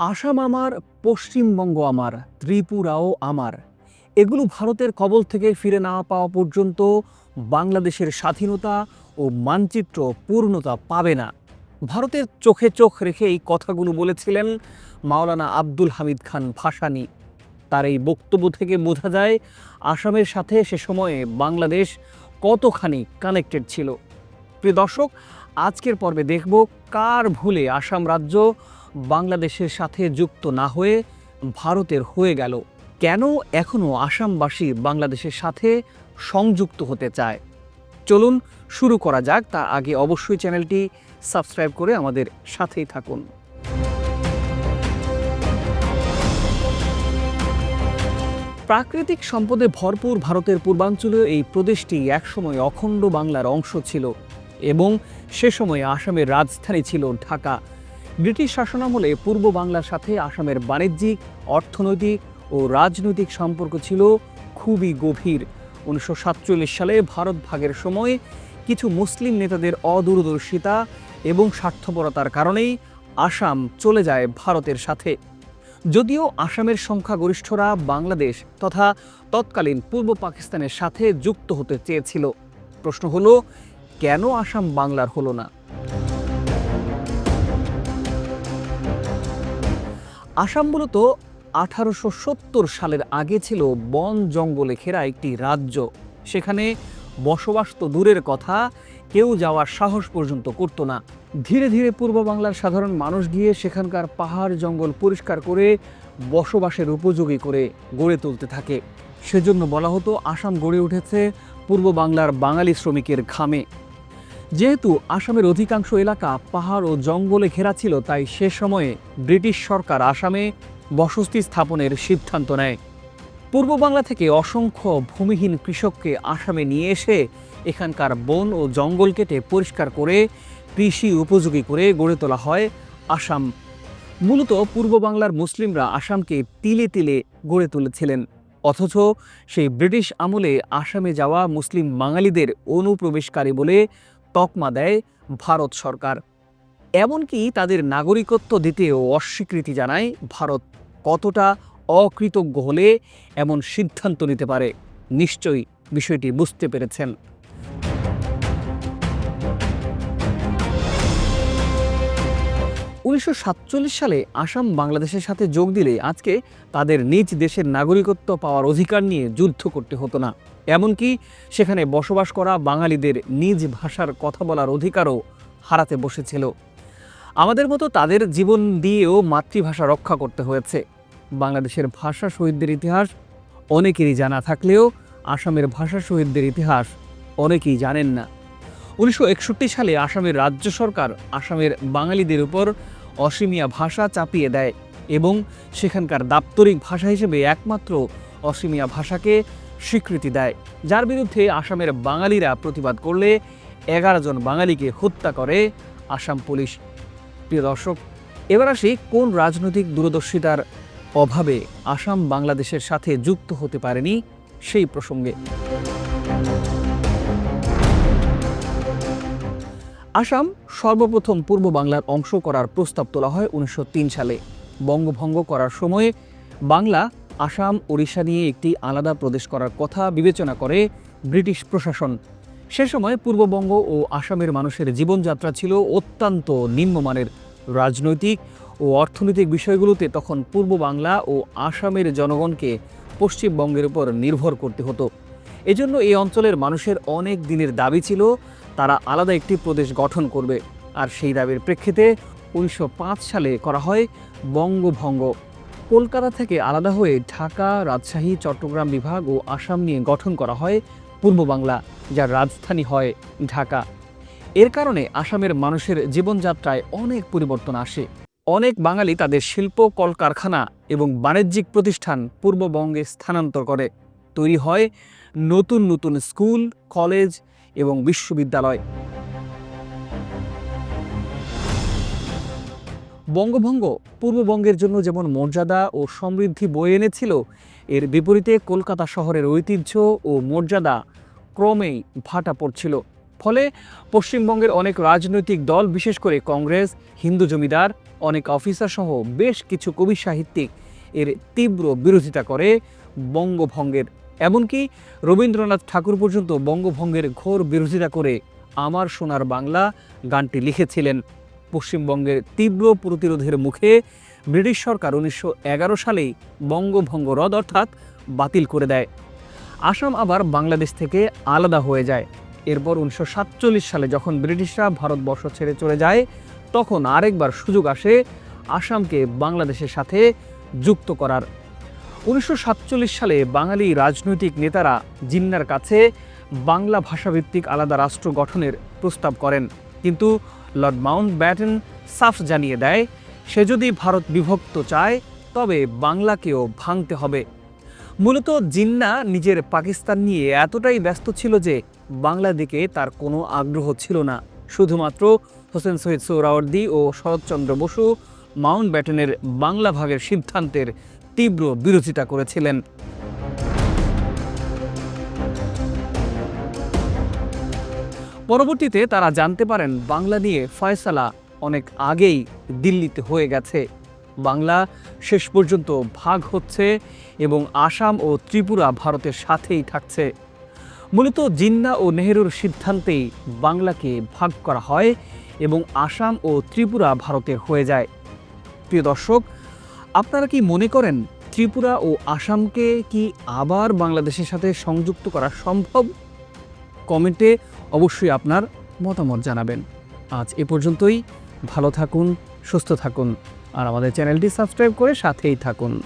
আসাম আমার, পশ্চিমবঙ্গ আমার, ত্রিপুরাও আমার। এগুলো ভারতের কবল থেকে ফিরে না পাওয়া পর্যন্ত বাংলাদেশের স্বাধীনতা ও মানচিত্র পূর্ণতা পাবে না। ভারতের চোখে চোখ রেখে এই কথাগুলো বলেছিলেন মাওলানা আব্দুল হামিদ খান ভাসানী। তার এই বক্তব্য থেকে বোঝা যায়, আসামের সাথে সে সময়ে বাংলাদেশ কতখানি কানেক্টেড ছিল। প্রিয় দর্শক, আজকের পর্বে দেখব কার ভুলে আসাম রাজ্য বাংলাদেশের সাথে যুক্ত না হয়ে ভারতের হয়ে গেল। কেন এখনও আসামবাসী বাংলাদেশের সাথে সংযুক্ত হতে চায়? চলুন শুরু করা যাক তার আগে অবশ্যই চ্যানেলটি সাবস্ক্রাইব করে আমাদের সাথেই থাকুন। প্রাকৃতিক সম্পদে ভরপুর ভারতের পূর্বাঞ্চলীয় এই প্রদেশটি একসময় অখণ্ড বাংলার অংশ ছিল এবং সে সময় আসামের রাজধানী ছিল ঢাকা। ব্রিটিশ শাসনামলে পূর্ব বাংলার সাথে আসামের বাণিজ্যিক, অর্থনৈতিক ও রাজনৈতিক সম্পর্ক ছিল খুবই গভীর। উনিশশো সাতচল্লিশ সালে ভারত ভাগের সময় কিছু মুসলিম নেতাদের অদূরদর্শিতা এবং স্বার্থপরতার কারণেই আসাম চলে যায় ভারতের সাথে। যদিও আসামের সংখ্যাগরিষ্ঠরা বাংলাদেশ তথা তৎকালীন পূর্ব পাকিস্তানের সাথে যুক্ত হতে চেয়েছিল। প্রশ্ন হলো, কেন আসাম বাংলার হলো না? আসাম মূলত আঠারোশো সত্তর সালের আগে ছিল বন জঙ্গলে ঘেরা একটি রাজ্য। সেখানে বসবাস তো দূরের কথা, কেউ যাওয়ার সাহস পর্যন্ত করতো না। ধীরে ধীরে পূর্ব বাংলার সাধারণ মানুষ গিয়ে সেখানকার পাহাড় জঙ্গল পরিষ্কার করে বসবাসের উপযোগী করে গড়ে তুলতে থাকে। সেজন্য বলা হতো আসাম গড়ে উঠেছে পূর্ব বাংলার বাঙালি শ্রমিকের ঘামে। যেহেতু আসামের অধিকাংশ এলাকা পাহাড় ও জঙ্গলে ঘেরা ছিল, তাই সে সময়ে ব্রিটিশ সরকার আসামে বসতি স্থাপনের সিদ্ধান্ত নেয়। পূর্ব বাংলা থেকে অসংখ্য ভূমিহীন কৃষককে আসামে নিয়ে এসে এখানকার বন ও জঙ্গল কেটে পরিষ্কার করে কৃষি উপযোগী করে গড়ে তোলা হয় আসাম। মূলত পূর্ব বাংলার মুসলিমরা আসামকে তিলে তিলে গড়ে তুলেছিলেন। অথচ সেই ব্রিটিশ আমলে আসামে যাওয়া মুসলিম বাঙালিদের অনুপ্রবেশকারী বলে তকমা দেয় ভারত সরকার। এমনকি তাদের নাগরিকত্ব দিতেও অস্বীকৃতি জানায় ভারত। কতটা অকৃতজ্ঞ হলে এমন সিদ্ধান্ত নিতে পারে? নিশ্চয়ই বিষয়টি বুঝতে পেরেছেন। উনিশশো সাতচল্লিশ সালে আসাম বাংলাদেশের সাথে যোগ দিলে আজকে তাদের নিজ দেশের নাগরিকত্ব পাওয়ার অধিকার নিয়ে যুদ্ধ করতে হতো না। এমনকি সেখানে বসবাস করা বাঙালিদের নিজ ভাষার কথা বলার অধিকারও হারাতে বসেছিল। আমাদের মতো তাদের জীবন দিয়েও মাতৃভাষা রক্ষা করতে হয়েছে। বাংলাদেশের ভাষা শহীদদের ইতিহাস অনেকেরই জানা থাকলেও আসামের ভাষা শহীদদের ইতিহাস অনেকেই জানেন না। উনিশশো একষট্টি সালে আসামের রাজ্য সরকার আসামের বাঙালিদের উপর অসীমিয়া ভাষা চাপিয়ে দেয় এবং সেখানকার দাপ্তরিক ভাষা হিসেবে একমাত্র অসীমিয়া ভাষাকে স্বীকৃতি দেয়, যার বিরুদ্ধে আসামের বাঙালিরা প্রতিবাদ করলে এগারো জন বাঙালিকে হত্যা করে আসাম পুলিশ। প্রিয় দর্শক, এবার আসি কোন রাজনৈতিক দূরদর্শিতার অভাবে আসাম বাংলাদেশের সাথে যুক্ত হতে পারেনি সেই প্রসঙ্গে। আসাম সর্বপ্রথম পূর্ব বাংলার অংশ করার প্রস্তাব তোলা হয় উনিশশো তিন সালে। বঙ্গভঙ্গ করার সময়ে বাংলা, আসাম, ওড়িশা নিয়ে একটি আলাদা প্রদেশ করার কথা বিবেচনা করে ব্রিটিশ প্রশাসন। সে সময় পূর্ববঙ্গ ও আসামের মানুষের জীবনযাত্রা ছিল অত্যন্ত নিম্নমানের। রাজনৈতিক ও অর্থনৈতিক বিষয়গুলোতে তখন পূর্ব বাংলা ও আসামের জনগণকে পশ্চিমবঙ্গের উপর নির্ভর করতে হতো। এজন্য এই অঞ্চলের মানুষের অনেক দিনের দাবি ছিল তারা আলাদা একটি প্রদেশ গঠন করবে। আর সেই দাবির প্রেক্ষিতে উনিশশো পাঁচ সালে করা হয় বঙ্গভঙ্গ। কলকাতা থেকে আলাদা হয়ে ঢাকা, রাজশাহী, চট্টগ্রাম বিভাগ ও আসাম নিয়ে গঠন করা হয় পূর্ব বাংলা, যার রাজধানী হয় ঢাকা। এর কারণে আসামের মানুষের জীবনযাত্রায় অনেক পরিবর্তন আসে। অনেক বাঙালি তাদের শিল্প, কলকারখানা এবং বাণিজ্যিক প্রতিষ্ঠান পূর্ববঙ্গে স্থানান্তর করে। তৈরি হয় নতুন নতুন স্কুল, কলেজ এবং বিশ্ববিদ্যালয়। বঙ্গভঙ্গ পূর্ববঙ্গের জন্য যেমন মর্যাদা ও সমৃদ্ধি বয়ে এনেছিল, এর বিপরীতে কলকাতা শহরের ঐতিহ্য ও মর্যাদা ক্রমেই ভাটা পড়ছিল। ফলে পশ্চিমবঙ্গের অনেক রাজনৈতিক দল, বিশেষ করে কংগ্রেস, হিন্দু জমিদার, অনেক অফিসার সহ বেশ কিছু কবি সাহিত্যিক এর তীব্র বিরোধিতা করে বঙ্গভঙ্গের এমনকি রবীন্দ্রনাথ ঠাকুর পর্যন্ত বঙ্গভঙ্গের ঘোর বিরোধিতা করে আমার সোনার বাংলা গানটি লিখেছিলেন। পশ্চিমবঙ্গের তীব্র প্রতিরোধের মুখে ব্রিটিশ সরকার উনিশশো এগারো সালেই বঙ্গভঙ্গ হ্রদ অর্থাৎ বাতিল করে দেয়। আসাম আবার বাংলাদেশ থেকে আলাদা হয়ে যায়। এরপর উনিশশো সাতচল্লিশ সালে যখন ব্রিটিশরা ভারতবর্ষ ছেড়ে চলে যায়, তখন আরেকবার সুযোগ আসে আসামকে বাংলাদেশের সাথে যুক্ত করার। উনিশশো সাতচল্লিশ সালে বাঙালি রাজনৈতিক নেতারা জিন্নার কাছে বাংলা ভাষাভিত্তিক আলাদা রাষ্ট্র গঠনের প্রস্তাব করেন। কিন্তু লর্ড মাউন্ট ব্যাটেন সাফ জানিয়ে দেয়, সে যদি ভারত বিভক্ত চায়, তবে বাংলাকেও ভাঙতে হবে। মূলত জিন্না নিজের পাকিস্তান নিয়ে এতটাই ব্যস্ত ছিল যে বাংলা দিকে তার কোনো আগ্রহ ছিল না। শুধুমাত্র হোসেন শহীদ সোহরাওয়ার্দী ও শরৎচন্দ্র বসু মাউন্ট ব্যাটেনের বাংলা ভাগের সিদ্ধান্তের তীব্র বিরোধিতা করেছিলেন। পরবর্তীতে তারা জানতে পারেন, বাংলা নিয়ে ফয়সালা অনেক আগেই দিল্লিতে হয়ে গেছে। বাংলা শেষ পর্যন্ত ভাগ হচ্ছে এবং আসাম ও ত্রিপুরা ভারতের সাথেই থাকছে। মূলত জিন্না ও নেহেরুর সিদ্ধান্তেই বাংলাকে ভাগ করা হয় এবং আসাম ও ত্রিপুরা ভারতের হয়ে যায়। প্রিয় দর্শক আপনারা কি মনে করেন ত্রিপুরা ও আসামকে কি আবার বাংলাদেশের সাথে সংযুক্ত করা সম্ভব? কমেন্টে অবশ্যই আপনার মতামত জানাবেন। আজ এ পর্যন্তই। ভালো থাকুন, সুস্থ থাকুন। আর আমাদের চ্যানেলটি সাবস্ক্রাইব করে সাথেই থাকুন।